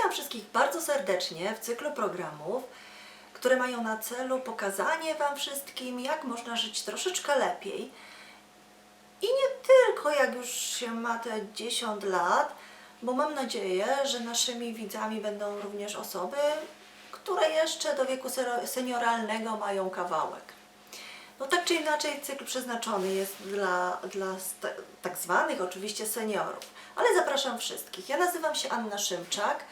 Witam wszystkich bardzo serdecznie w cyklu programów, które mają na celu pokazanie Wam wszystkim, jak można żyć troszeczkę lepiej. I nie tylko jak już się ma te 10 lat, bo mam nadzieję, że naszymi widzami będą również osoby, które jeszcze do wieku senioralnego mają kawałek. No tak czy inaczej cykl przeznaczony jest dla, dla tak zwanych oczywiście seniorów, ale zapraszam wszystkich. Ja nazywam się Anna Szymczak,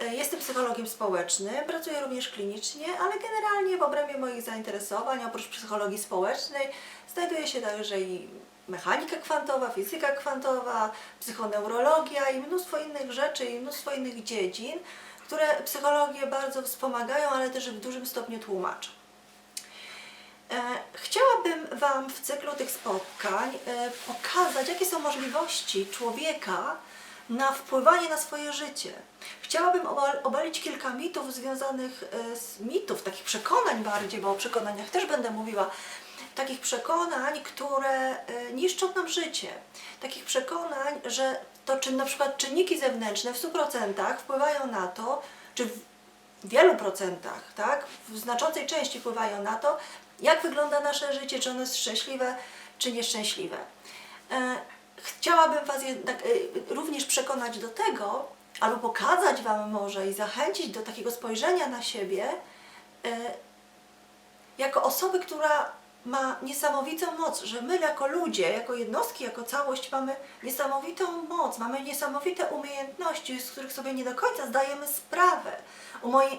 jestem psychologiem społecznym, pracuję również klinicznie, ale generalnie w obrębie moich zainteresowań, oprócz psychologii społecznej, znajduje się także i mechanika kwantowa, fizyka kwantowa, psychoneurologia i mnóstwo innych rzeczy i mnóstwo innych dziedzin, które psychologię bardzo wspomagają, ale też w dużym stopniu tłumaczą. E, Chciałabym Wam w cyklu tych spotkań e, pokazać, jakie są możliwości człowieka na wpływanie na swoje życie. Chciałabym obal- obalić kilka mitów związanych e, z mitów, takich przekonań bardziej, bo o przekonaniach też będę mówiła, takich przekonań, które e, niszczą nam życie. Takich przekonań, że to czy na przykład czynniki zewnętrzne w 100% wpływają na to, czy w w wielu procentach, tak, w znaczącej części wpływają na to, jak wygląda nasze życie, czy ono jest szczęśliwe, czy nieszczęśliwe. Chciałabym Was jednak e, również przekonać do tego, albo pokazać Wam może i zachęcić do takiego spojrzenia na siebie, e, jako osoby, która ma niesamowitą moc, że my jako ludzie, jako jednostki, jako całość mamy niesamowitą moc, mamy niesamowite umiejętności, z których sobie nie do końca zdajemy sprawę.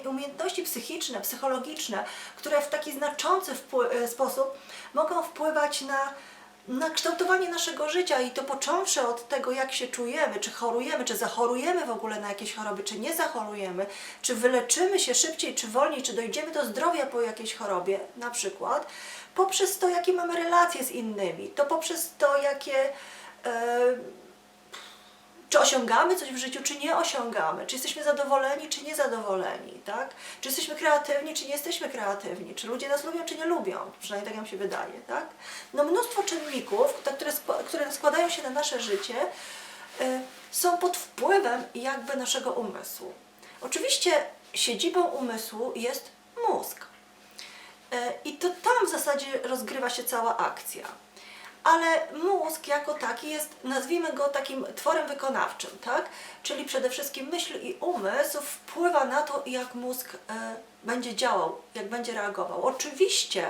Umiejętności psychiczne, psychologiczne, które w taki znaczący e, sposób mogą wpływać na, na kształtowanie naszego życia i to począwszy od tego, jak się czujemy, czy chorujemy, czy zachorujemy w ogóle na jakieś choroby, czy nie zachorujemy, czy wyleczymy się szybciej, czy wolniej, czy dojdziemy do zdrowia po jakiejś chorobie, na przykład, poprzez to, jakie mamy relacje z innymi, to poprzez to, jakie. E, czy osiągamy coś w życiu, czy nie osiągamy, czy jesteśmy zadowoleni, czy niezadowoleni, tak? Czy jesteśmy kreatywni, czy nie jesteśmy kreatywni, czy ludzie nas lubią, czy nie lubią, przynajmniej tak nam się wydaje, tak? No mnóstwo czynników, te, które, które składają się na nasze życie, y, są pod wpływem jakby naszego umysłu. Oczywiście siedzibą umysłu jest mózg. E, I to tam w zasadzie rozgrywa się cała akcja. Ale mózg jako taki jest, nazwijmy go takim tworem wykonawczym, tak? Czyli przede wszystkim myśl i umysł wpływa na to, jak mózg e, będzie działał, jak będzie reagował. Oczywiście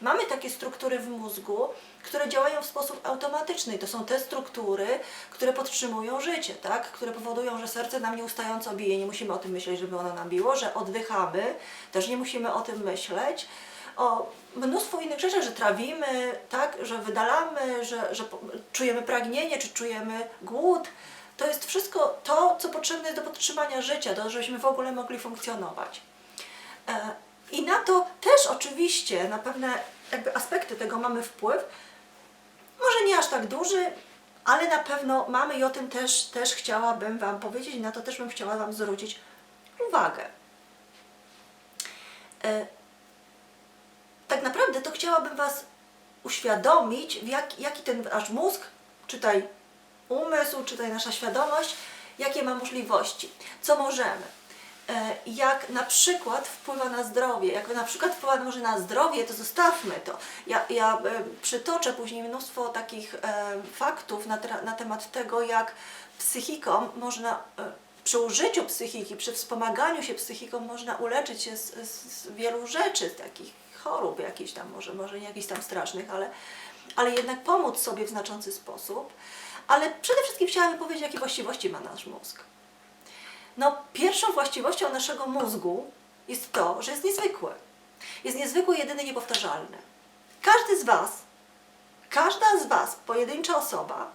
mamy takie struktury w mózgu, które działają w sposób automatyczny i to są te struktury, które podtrzymują życie, tak? Które powodują, że serce nam nieustająco bije, nie musimy o tym myśleć, żeby ono nam biło, że oddychamy, też nie musimy o tym myśleć o mnóstwo innych rzeczy, że trawimy, tak, że wydalamy, że, że czujemy pragnienie, czy czujemy głód. To jest wszystko to, co potrzebne jest do podtrzymania życia, do żebyśmy w ogóle mogli funkcjonować. E, I na to też oczywiście, na pewne jakby aspekty tego mamy wpływ. Może nie aż tak duży, ale na pewno mamy i o tym też, też chciałabym Wam powiedzieć, i na to też bym chciała Wam zwrócić uwagę. Tak naprawdę to chciałabym Was uświadomić, jak, jaki ten nasz mózg, czytaj umysł, czytaj nasza świadomość, jakie ma możliwości, co możemy. E, Jak na przykład wpływa na zdrowie, jak na przykład wpływa może na zdrowie, to zostawmy to. Ja, ja e, przytoczę później mnóstwo takich e, faktów na, na temat tego, jak psychiką można, przy użyciu psychiki, przy wspomaganiu się psychiką można uleczyć się z, z, wielu rzeczy, takich chorób jakichś tam, może, może nie jakichś tam strasznych, ale, ale jednak pomóc sobie w znaczący sposób. Ale przede wszystkim chciałabym powiedzieć, jakie właściwości ma nasz mózg. No, pierwszą właściwością naszego mózgu jest to, że jest niezwykły. Jest niezwykły, jedyny, niepowtarzalny. Każdy z Was, każda z Was, pojedyncza osoba,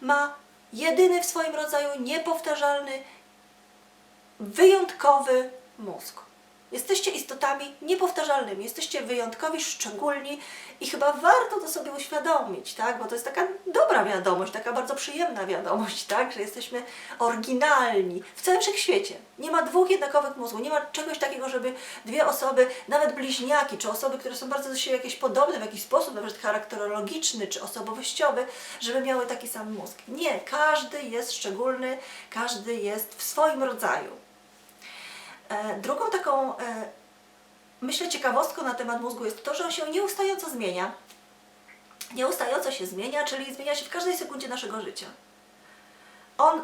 ma jedyny w swoim rodzaju, niepowtarzalny, wyjątkowy mózg. Jesteście istotami niepowtarzalnymi, jesteście wyjątkowi, szczególni i chyba warto to sobie uświadomić, tak? Bo to jest taka dobra wiadomość, taka bardzo przyjemna wiadomość, tak? Że jesteśmy oryginalni w całym wszechświecie. Nie ma dwóch jednakowych mózgów, nie ma czegoś takiego, żeby dwie osoby, nawet bliźniaki, czy osoby, które są bardzo do siebie jakieś podobne w jakiś sposób, na przykład charakterologiczny, czy osobowościowy, żeby miały taki sam mózg. Nie, każdy jest szczególny, każdy jest w swoim rodzaju. E, Drugą taką, e, myślę, ciekawostką na temat mózgu jest to, że on się nieustająco zmienia. Nieustająco się zmienia, czyli zmienia się w każdej sekundzie naszego życia. On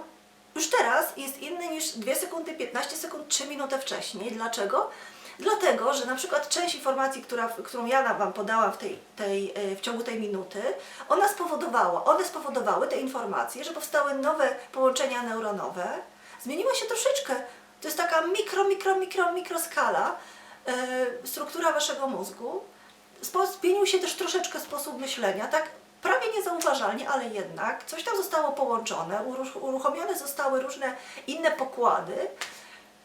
już teraz jest inny niż 2 sekundy, 15 sekund, 3 minuty wcześniej. Dlaczego? Dlatego, że na przykład część informacji, która, którą ja Wam podałam w, tej, tej, e, w ciągu tej minuty, ona spowodowała, one spowodowały te informacje, że powstały nowe połączenia neuronowe. Zmieniła się troszeczkę. To jest taka mikro, mikro, mikro, mikro skala e, struktura Waszego mózgu. Spo, zmienił się też troszeczkę sposób myślenia, tak prawie niezauważalnie, ale jednak coś tam zostało połączone, uruch- uruchomione zostały różne inne pokłady.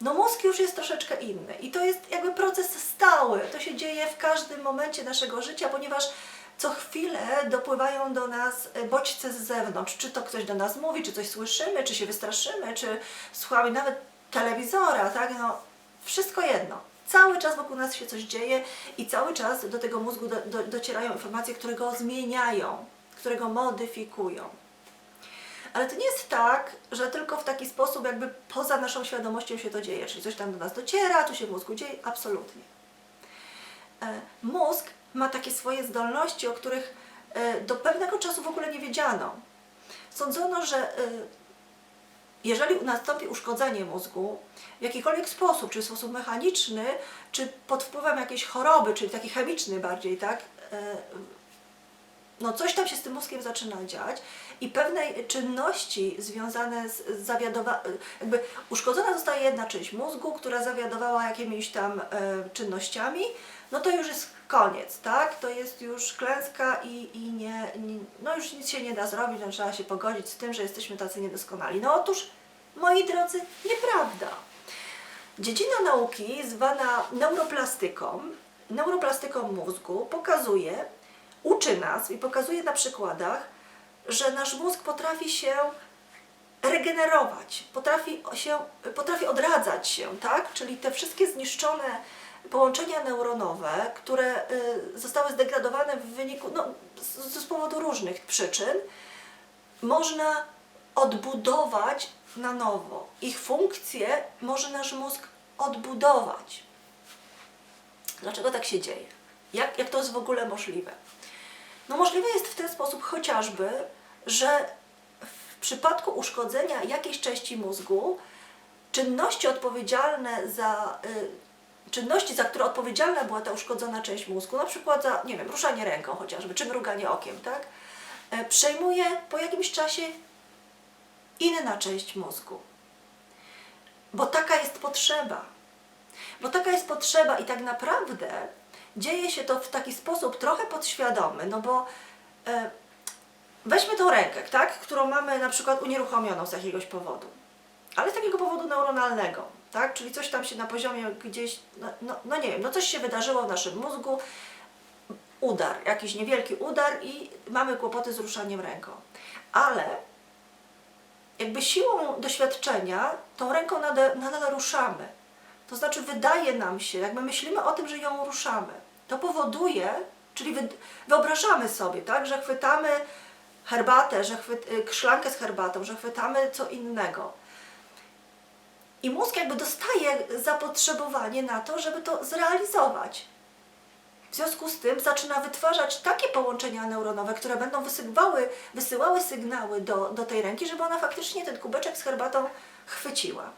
No mózg już jest troszeczkę inny i to jest jakby proces stały. To się dzieje w każdym momencie naszego życia, ponieważ co chwilę dopływają do nas e, bodźce z zewnątrz. Czy to ktoś do nas mówi, czy coś słyszymy, czy się wystraszymy, czy słuchamy nawet telewizora, tak? No, wszystko jedno. Cały czas wokół nas się coś dzieje i cały czas do tego mózgu do, do, docierają informacje, które go zmieniają, które go modyfikują. Ale to nie jest tak, że tylko w taki sposób, jakby poza naszą świadomością się to dzieje, czyli coś tam do nas dociera, tu się w mózgu dzieje, absolutnie. E, Mózg ma takie swoje zdolności, o których e, do pewnego czasu w ogóle nie wiedziano. Sądzono, że e, jeżeli nastąpi uszkodzenie mózgu w jakikolwiek sposób, czy w sposób mechaniczny, czy pod wpływem jakiejś choroby, czyli taki chemiczny bardziej, tak, e, no coś tam się z tym mózgiem zaczyna dziać i pewne czynności związane z zawiadowa... jakby uszkodzona zostaje jedna część mózgu, która zawiadowała jakimiś tam e, czynnościami, no to już jest koniec, tak? To jest już klęska i, i nie, nie, no już nic się nie da zrobić, no trzeba się pogodzić z tym, że jesteśmy tacy niedoskonali. No otóż, moi drodzy, nieprawda. Dziedzina nauki zwana neuroplastyką, neuroplastyką mózgu pokazuje, uczy nas i pokazuje na przykładach, że nasz mózg potrafi się regenerować, potrafi, się, potrafi odradzać się, tak? Czyli te wszystkie zniszczone połączenia neuronowe, które y, zostały zdegradowane w wyniku, no, z, z powodu różnych przyczyn, można odbudować na nowo. Ich funkcje może nasz mózg odbudować. Dlaczego tak się dzieje? Jak, jak to jest w ogóle możliwe? No możliwe jest w ten sposób chociażby, że w przypadku uszkodzenia jakiejś części mózgu czynności odpowiedzialne za y, czynności, za które odpowiedzialna była ta uszkodzona część mózgu, na przykład za, nie wiem, ruszanie ręką chociażby, czy mruganie okiem, tak? E, Przejmuje po jakimś czasie inna część mózgu. Bo taka jest potrzeba. Bo taka jest potrzeba i tak naprawdę dzieje się to w taki sposób trochę podświadomy, no bo e, weźmy tą rękę, tak, którą mamy na przykład unieruchomioną z jakiegoś powodu, ale z takiego powodu neuronalnego, tak, czyli coś tam się na poziomie gdzieś, no, no, no nie wiem, no coś się wydarzyło w naszym mózgu, udar, jakiś niewielki udar i mamy kłopoty z ruszaniem ręką. Ale jakby siłą doświadczenia tą ręką nadal, nadal ruszamy. To znaczy wydaje nam się, jak my myślimy o tym, że ją ruszamy, to powoduje, czyli wy, wyobrażamy sobie, tak, że chwytamy herbatę, że chwyt, y, szklankę z herbatą, że chwytamy co innego. I mózg jakby dostaje zapotrzebowanie na to, żeby to zrealizować. W związku z tym zaczyna wytwarzać takie połączenia neuronowe, które będą wysyłały, wysyłały sygnały do, do tej ręki, żeby ona faktycznie ten kubeczek z herbatą chwyciła.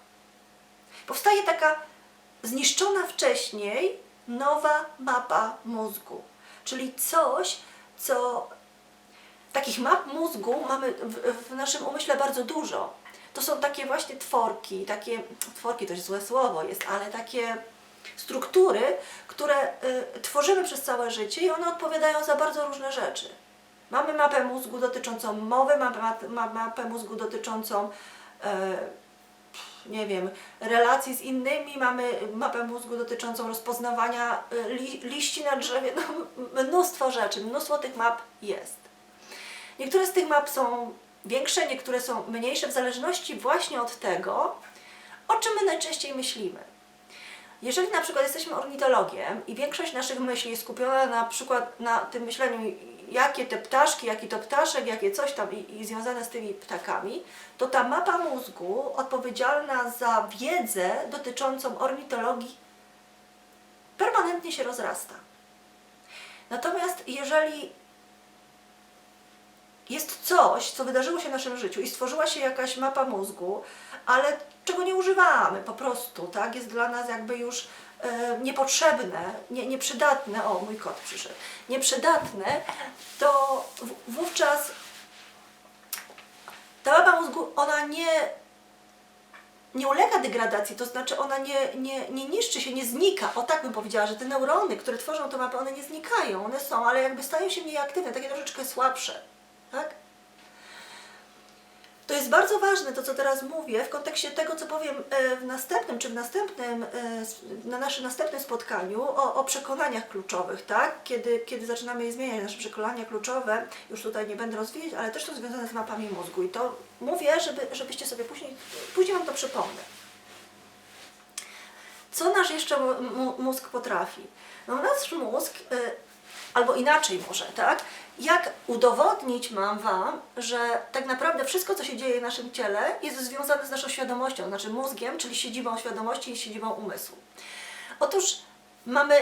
Powstaje taka zniszczona wcześniej nowa mapa mózgu, czyli coś, co takich map mózgu mamy w, w naszym umyśle bardzo dużo. To są takie właśnie tworki, takie, tworki to jest złe słowo jest, ale takie struktury, które y, tworzymy przez całe życie i one odpowiadają za bardzo różne rzeczy. Mamy mapę mózgu dotyczącą mowy, mamy ma- ma- mapę mózgu dotyczącą e, nie wiem, relacji z innymi, mamy mapę mózgu dotyczącą rozpoznawania y, li, liści na drzewie, no, mnóstwo rzeczy, mnóstwo tych map jest. Niektóre z tych map są większe, niektóre są mniejsze, w zależności właśnie od tego, o czym my najczęściej myślimy. Jeżeli na przykład jesteśmy ornitologiem i większość naszych myśli jest skupiona na przykład na tym myśleniu, jakie te ptaszki, jaki to ptaszek, jakie coś tam i, i związane z tymi ptakami, to ta mapa mózgu odpowiedzialna za wiedzę dotyczącą ornitologii permanentnie się rozrasta. Natomiast jeżeli jest coś, co wydarzyło się w naszym życiu i stworzyła się jakaś mapa mózgu, ale czego nie używamy po prostu, tak? Jest dla nas jakby już e, niepotrzebne, nie, nieprzydatne, o mój kot przyszedł, nieprzydatne, to w, wówczas ta mapa mózgu, ona nie, nie ulega degradacji, to znaczy ona nie, nie, nie niszczy się, nie znika. O tak bym powiedziała, że te neurony, które tworzą tę mapę, one nie znikają, one są, ale jakby stają się mniej aktywne, takie troszeczkę słabsze. Tak? To jest bardzo ważne to, co teraz mówię, w kontekście tego, co powiem e, w następnym, czy w następnym, e, na naszym następnym spotkaniu o, o przekonaniach kluczowych, tak? Kiedy, kiedy zaczynamy je zmieniać, nasze przekonania kluczowe, już tutaj nie będę rozwijać, ale też są związane z mapami mózgu i to mówię, żeby, żebyście sobie później, później Wam to przypomnę. Co nasz jeszcze mózg potrafi? No nasz mózg, y, albo inaczej może, tak? Jak udowodnić mam Wam, że tak naprawdę wszystko, co się dzieje w naszym ciele, jest związane z naszą świadomością, znaczy mózgiem, czyli siedzibą świadomości i siedzibą umysłu. Otóż mamy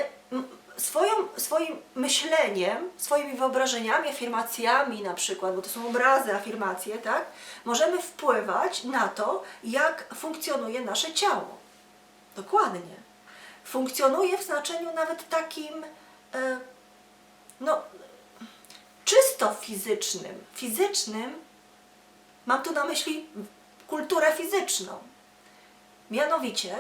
swoją, swoim myśleniem, swoimi wyobrażeniami, afirmacjami na przykład, bo to są obrazy, afirmacje, tak? Możemy wpływać na to, jak funkcjonuje nasze ciało. Dokładnie. Funkcjonuje w znaczeniu nawet takim, e, no, czysto fizycznym. Fizycznym mam tu na myśli kulturę fizyczną. Mianowicie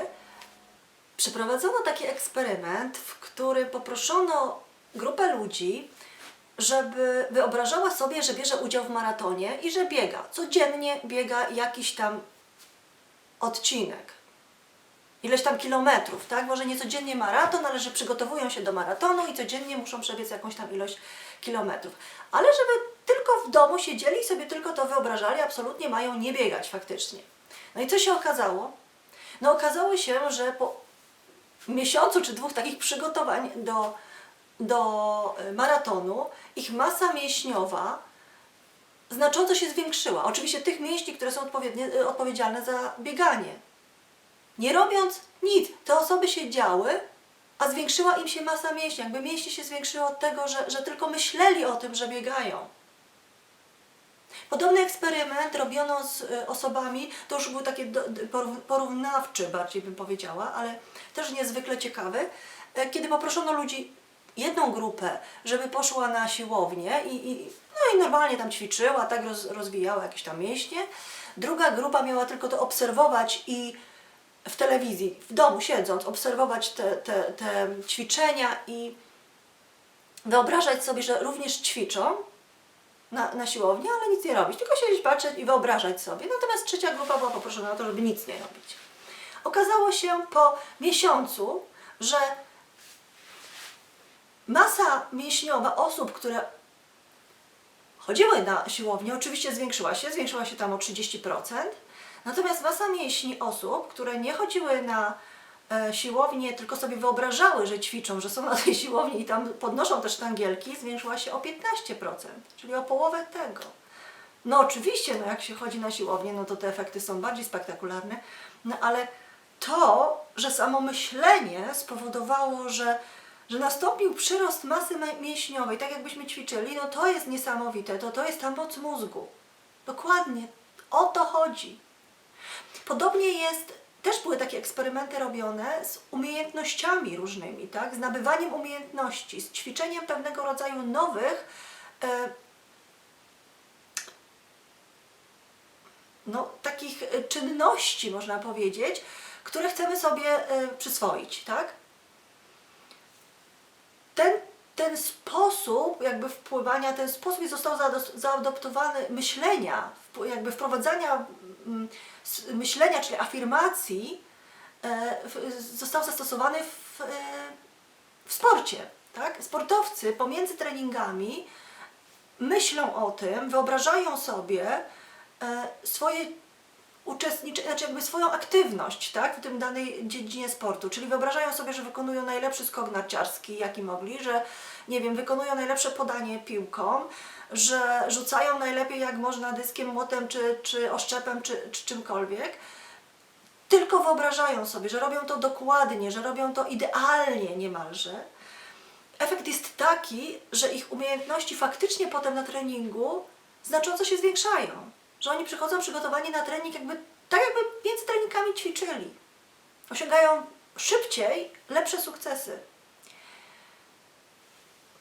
przeprowadzono taki eksperyment, w którym poproszono grupę ludzi, żeby wyobrażała sobie, że bierze udział w maratonie i że biega. Codziennie biega jakiś tam odcinek ileś tam kilometrów, tak? Może nie codziennie maraton, ale że przygotowują się do maratonu i codziennie muszą przebiec jakąś tam ilość kilometrów. Ale żeby tylko w domu siedzieli i sobie tylko to wyobrażali, absolutnie mają nie biegać faktycznie. No i co się okazało? No okazało się, że po miesiącu czy dwóch takich przygotowań do, do y, maratonu ich masa mięśniowa znacząco się zwiększyła. Oczywiście tych mięśni, które są y, odpowiedzialne za bieganie. Nie robiąc nic, te osoby się działy, a zwiększyła im się masa mięśni. Jakby mięśnie się zwiększyły od tego, że, że tylko myśleli o tym, że biegają. Podobny eksperyment robiono z y, osobami, to już był taki porównawczy bardziej bym powiedziała, ale też niezwykle ciekawy, e, kiedy poproszono ludzi, jedną grupę, żeby poszła na siłownię i, i, no i normalnie tam ćwiczyła, tak roz, rozwijała jakieś tam mięśnie. Druga grupa miała tylko to obserwować i w telewizji, w domu siedząc, obserwować te, te, te ćwiczenia i wyobrażać sobie, że również ćwiczą na, na siłowni, ale nic nie robić, tylko siedzieć, patrzeć i wyobrażać sobie. Natomiast trzecia grupa była poproszona o to, żeby nic nie robić. Okazało się po miesiącu, że masa mięśniowa osób, które chodziły na siłownię, oczywiście zwiększyła się, zwiększyła się tam o 30%, natomiast masa mięśni osób, które nie chodziły na e, siłownię, tylko sobie wyobrażały, że ćwiczą, że są na tej siłowni i tam podnoszą te sztangielki, zwiększyła się o 15%, czyli o połowę tego. No oczywiście, no jak się chodzi na siłownię, no to te efekty są bardziej spektakularne, no ale to, że samo myślenie spowodowało, że, że nastąpił przyrost masy mięśniowej, tak jakbyśmy ćwiczyli, no to jest niesamowite, to, to jest ta moc mózgu. Dokładnie, o to chodzi. Podobnie jest, też były takie eksperymenty robione z umiejętnościami różnymi, tak? z nabywaniem umiejętności, z ćwiczeniem pewnego rodzaju nowych, e, no, takich e, czynności, można powiedzieć, które chcemy sobie e, przyswoić. Tak? Ten, te ten sposób jakby wpływania, ten sposób został zaado- zaadoptowany myślenia, jakby wprowadzania myślenia, czyli afirmacji, e, został zastosowany w, e, w sporcie. Tak? Sportowcy pomiędzy treningami myślą o tym, wyobrażają sobie e, swoje uczestnicze, znaczy jakby swoją aktywność tak, w tym danej dziedzinie sportu. Czyli wyobrażają sobie, że wykonują najlepszy skok narciarski, jaki mogli, że nie wiem, wykonują najlepsze podanie piłką, że rzucają najlepiej jak można dyskiem, młotem czy, czy oszczepem, czy, czy czymkolwiek. Tylko wyobrażają sobie, że robią to dokładnie, że robią to idealnie niemalże. Efekt jest taki, że ich umiejętności faktycznie potem na treningu znacząco się zwiększają. Że oni przychodzą przygotowani na trening jakby tak jakby między treningami ćwiczyli. Osiągają szybciej lepsze sukcesy.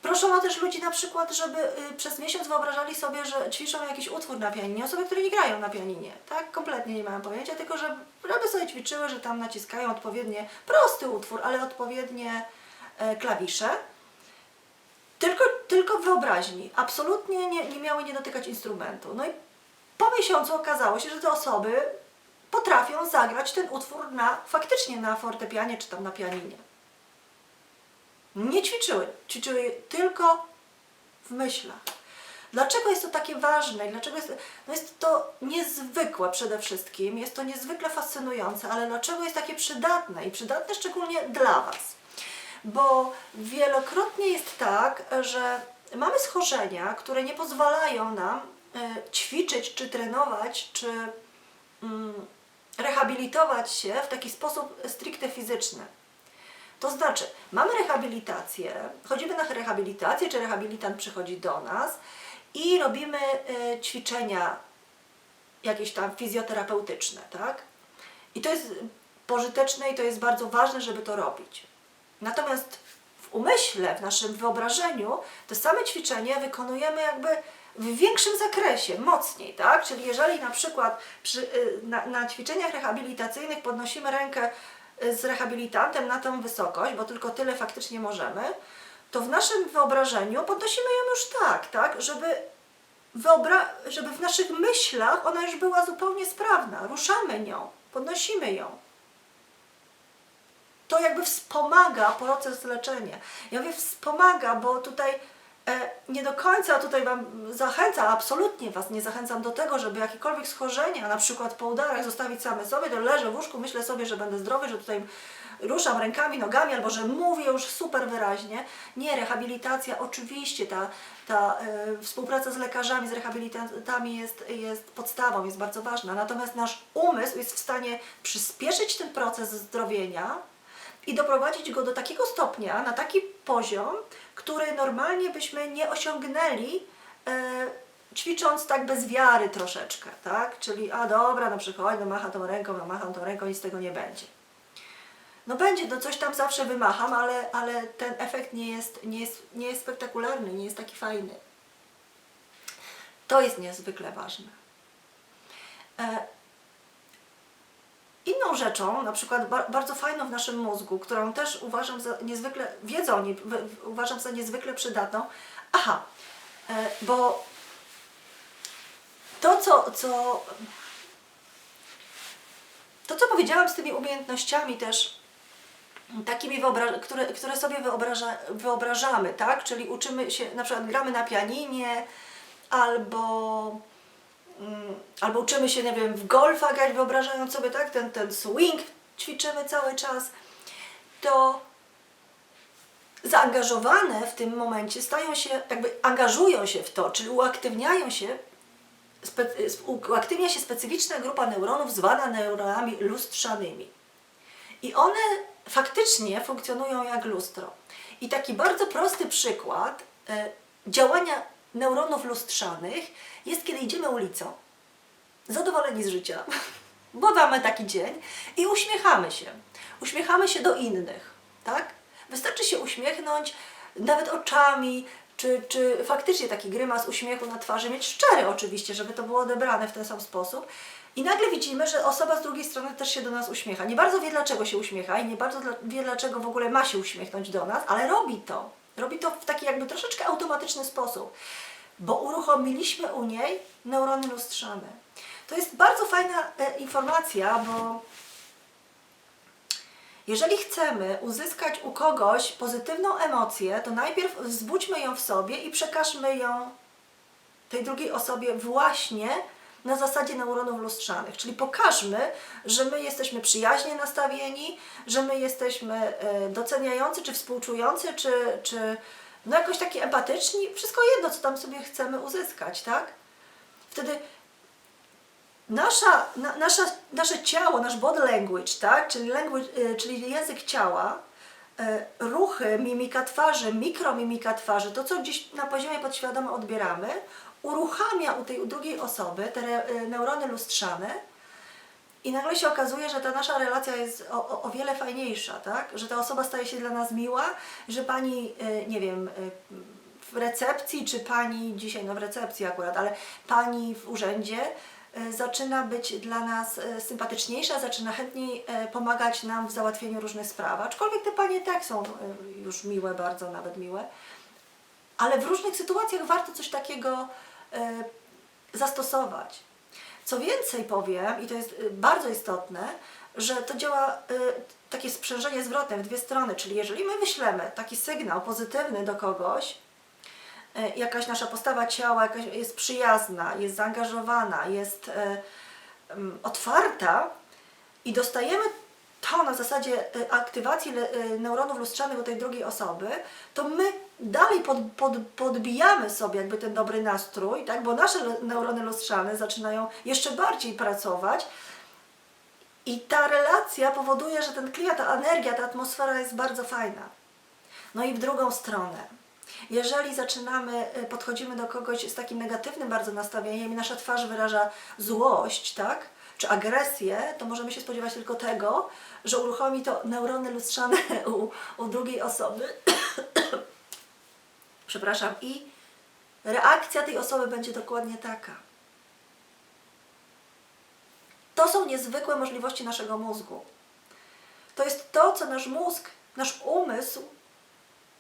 Proszono też ludzi na przykład, żeby y, przez miesiąc wyobrażali sobie, że ćwiczą jakiś utwór na pianinie. Osoby, które nie grają na pianinie, tak? Kompletnie nie mają pojęcia, tylko że, żeby sobie ćwiczyły, że tam naciskają odpowiednie, prosty utwór, ale odpowiednie e, klawisze. Tylko, tylko wyobraźni. Absolutnie nie, nie miały nie dotykać instrumentu. No i po miesiącu okazało się, że te osoby potrafią zagrać ten utwór na, faktycznie na fortepianie czy tam na pianinie. Nie ćwiczyły, ćwiczyły tylko w myślach. Dlaczego jest to takie ważne? Dlaczego jest, no jest to niezwykłe przede wszystkim, jest to niezwykle fascynujące, ale dlaczego jest takie przydatne i przydatne szczególnie dla Was? Bo wielokrotnie jest tak, że mamy schorzenia, które nie pozwalają nam ćwiczyć, czy trenować, czy mm, rehabilitować się w taki sposób stricte fizyczny. To znaczy, mamy rehabilitację, chodzimy na rehabilitację, czy rehabilitant przychodzi do nas i robimy e, ćwiczenia jakieś tam fizjoterapeutyczne, tak? I to jest pożyteczne i to jest bardzo ważne, żeby to robić. Natomiast w umyśle, w naszym wyobrażeniu, te same ćwiczenia wykonujemy jakby w większym zakresie, mocniej, tak? Czyli jeżeli na przykład przy, y, na, na ćwiczeniach rehabilitacyjnych podnosimy rękę y, z rehabilitantem na tą wysokość, bo tylko tyle faktycznie możemy, to w naszym wyobrażeniu podnosimy ją już tak, tak? Żeby, wyobra- żeby w naszych myślach ona już była zupełnie sprawna. Ruszamy nią, podnosimy ją to jakby wspomaga proces leczenia. Ja mówię wspomaga, bo tutaj nie do końca tutaj Wam zachęcam, absolutnie Was nie zachęcam do tego, żeby jakiekolwiek schorzenia, na przykład po udarach zostawić same sobie, to leżę w łóżku, myślę sobie, że będę zdrowy, że tutaj ruszam rękami, nogami, albo że mówię już super wyraźnie. Nie, rehabilitacja, oczywiście ta, ta e, współpraca z lekarzami, z rehabilitantami jest, jest podstawą, jest bardzo ważna. Natomiast nasz umysł jest w stanie przyspieszyć ten proces zdrowienia, i doprowadzić go do takiego stopnia, na taki poziom, który normalnie byśmy nie osiągnęli, e, ćwicząc tak bez wiary troszeczkę, tak? Czyli, a dobra, no przychodź, no macham tą ręką, no macham tą ręką, nic z tego nie będzie. No będzie, no coś tam zawsze wymacham, ale, ale ten efekt nie jest, nie, jest, nie jest spektakularny, nie jest taki fajny. To jest niezwykle ważne. Inną rzeczą, na przykład ba- bardzo fajną w naszym mózgu, którą też uważam za niezwykle, wiedzą, nie, w, w, uważam za niezwykle przydatną, aha, e, bo to, co, co, to, co powiedziałam z tymi umiejętnościami też, takimi, które, które sobie wyobraża, wyobrażamy, tak? Czyli uczymy się, na przykład gramy na pianinie, albo albo uczymy się, nie wiem, w golfa grać, wyobrażając sobie, tak, ten, ten swing ćwiczymy cały czas, to zaangażowane w tym momencie stają się, jakby angażują się w to, czyli uaktywniają się, uaktywnia się specyficzna grupa neuronów zwana neuronami lustrzanymi. I one faktycznie funkcjonują jak lustro. I taki bardzo prosty przykład e, działania neuronów lustrzanych jest, kiedy idziemy ulicą, zadowoleni z życia, bo mamy taki dzień i uśmiechamy się. Uśmiechamy się do innych, tak? Wystarczy się uśmiechnąć nawet oczami, czy, czy faktycznie taki grymas uśmiechu na twarzy mieć szczery oczywiście, żeby to było odebrane w ten sam sposób. I nagle widzimy, że osoba z drugiej strony też się do nas uśmiecha. Nie bardzo wie, dlaczego się uśmiecha i nie bardzo wie, dlaczego w ogóle ma się uśmiechnąć do nas, ale robi to. Robi to w taki jakby troszeczkę automatyczny sposób, bo uruchomiliśmy u niej neurony lustrzane. To jest bardzo fajna e, informacja, bo jeżeli chcemy uzyskać u kogoś pozytywną emocję, to najpierw wzbudźmy ją w sobie i przekażmy ją tej drugiej osobie właśnie na zasadzie neuronów lustrzanych. Czyli pokażmy, że my jesteśmy przyjaźnie nastawieni, że my jesteśmy e, doceniający, czy współczujący, czy, czy no jakoś taki empatyczni. Wszystko jedno, co tam sobie chcemy uzyskać, tak? Wtedy nasza, na, nasza, nasze ciało, nasz body language, tak? czyli, language, y, czyli język ciała, y, ruchy, mimika twarzy, mikromimika twarzy, to co gdzieś na poziomie podświadomym odbieramy, uruchamia u tej u drugiej osoby te re- y, neurony lustrzane i nagle się okazuje, że ta nasza relacja jest o, o, o wiele fajniejsza, tak? Że ta osoba staje się dla nas miła, że pani, y, nie wiem, y, w recepcji, czy pani, dzisiaj no w recepcji akurat, ale pani w urzędzie zaczyna być dla nas sympatyczniejsza, zaczyna chętniej pomagać nam w załatwieniu różnych spraw. Aczkolwiek te panie tak są już miłe, bardzo nawet miłe. Ale w różnych sytuacjach warto coś takiego e, zastosować. Co więcej powiem, i to jest e, bardzo istotne, że to działa e, takie sprzężenie zwrotne w dwie strony, czyli jeżeli my wyślemy taki sygnał pozytywny do kogoś, e, jakaś nasza postawa ciała jest przyjazna, jest zaangażowana, jest e, em, otwarta i dostajemy to na zasadzie e, aktywacji e, neuronów lustrzanych u tej drugiej osoby, to my dalej pod, pod, podbijamy sobie jakby ten dobry nastrój, tak? bo nasze neurony lustrzane zaczynają jeszcze bardziej pracować i ta relacja powoduje, że ten klient, ta energia, ta atmosfera jest bardzo fajna. No i w drugą stronę. Jeżeli zaczynamy, y, podchodzimy do kogoś z takim negatywnym bardzo nastawieniem i nasza twarz wyraża złość, tak? Czy agresję, to możemy się spodziewać tylko tego, że uruchomi to neurony lustrzane u, u drugiej osoby. Przepraszam. I reakcja tej osoby będzie dokładnie taka. To są niezwykłe możliwości naszego mózgu. To jest to, co nasz mózg, nasz umysł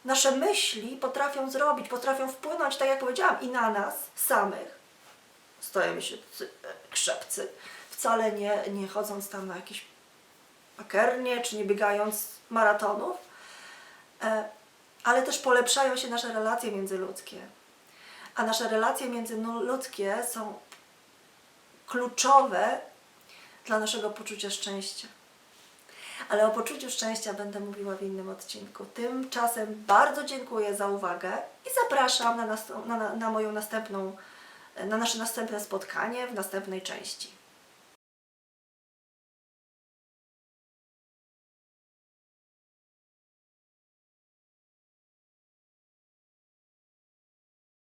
nasze myśli potrafią zrobić, potrafią wpłynąć, tak jak powiedziałam, i na nas samych. Stajemy się cy- krzepcy, wcale nie, nie chodząc tam na jakieś pakernie, czy nie biegając maratonów, e, ale też polepszają się nasze relacje międzyludzkie. A nasze relacje międzyludzkie są kluczowe dla naszego poczucia szczęścia. Ale o poczuciu szczęścia będę mówiła w innym odcinku. Tymczasem bardzo dziękuję za uwagę i zapraszam na, na, na moją następną, na nasze następne spotkanie w następnej części.